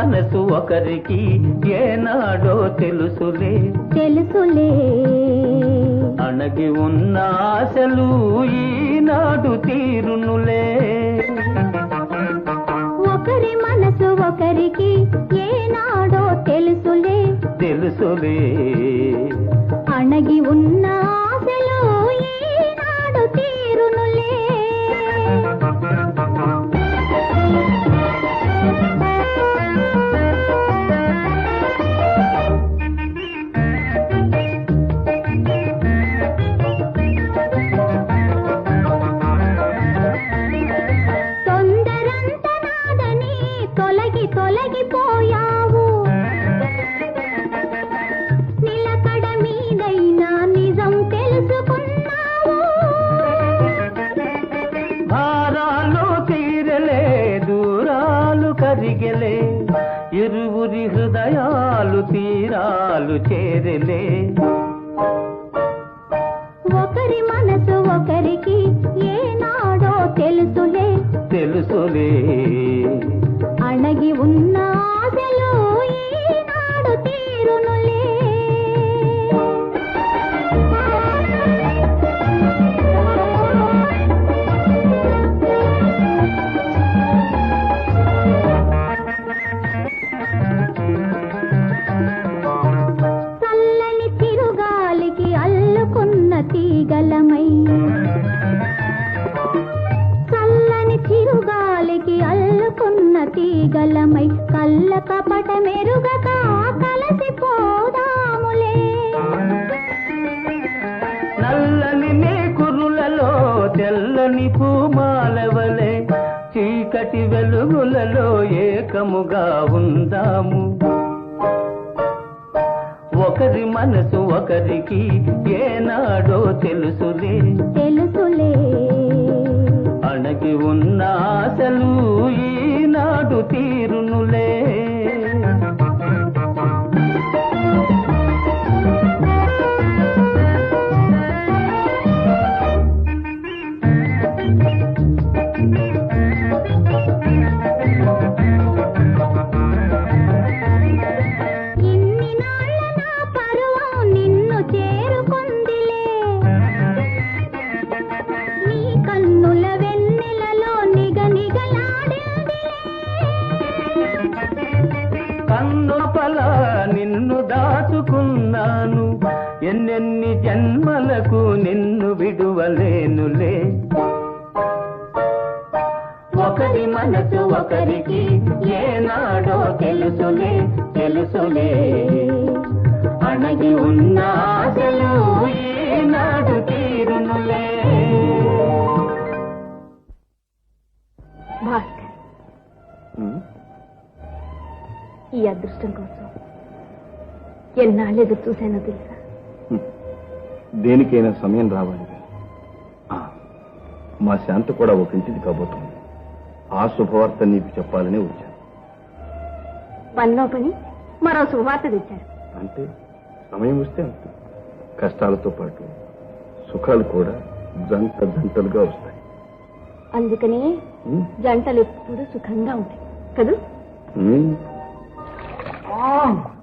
మనసు ఒకరికి ఏనాడో తెలుసులే. తెలుసులే. అణగి ఉన్న ఆశలు ఈనాడు తీరునులే. ఒకరి మనసు ఒకరికి ఏనాడో తెలుసులే. తెలుసులే. అణగి ఉన్న తొలగిపోయావు. నిలకడ మీదైనా నిజం తెలుసుకున్నావు. భారాలు తీరలే దూరాలు కరిగలే. ఇరువురి హృదయాలు తీరాలు చేరలే. ఒకరి మనసు ఒకరికి ఏనాడో తెలుసులే. తెలుసులే. గలమై చల్లని చిరుగాలికి అల్లుకున్న తీగలమై కళ్ళ కపట మెరుగక కలసిపోదాములే. నల్లని నీ కురులలో తెల్లని పూమాలవలే చీకటి వెలుగులలో ఏకముగా ఉందాము. ఒకరి మనసు ఒకరికి ఏనా తెలుసులే. తెలుసులే. అణగి ఉన్న ఆశలు ఈనాడు తీరునులే. కన్నుపల నిన్ను దాచుకున్నాను. ఎన్నెన్ని జన్మలకు నిన్ను విడువలేనులే. ఒకరి మనసు ఒకరికి ఏనాడో తెలుసులే తెలుసులే. అణగి ఉన్న ఆశలు ఈనాడు తీరునులే. ఈ అదృష్టం కోసం ఎన్నాళ్ళు ఎదురు చూశానో తెలుసా? దేనికైనా సమయం రావాలి. మా శాంత కూడా ఒక ఇంటిది కాబోతుంది. ఆ శుభవార్త నీకు చెప్పాలని వచ్చాను. పనిలో పని మరో శుభవార్త తెచ్చారు. అంటే సమయం వస్తే అంతే. కష్టాలతో పాటు సుఖాలు కూడా జంట జంటలుగా వస్తాయి. అందుకనే? జంటలు ఎప్పుడు సుఖంగా ఉంటాయి. కదూ? 왕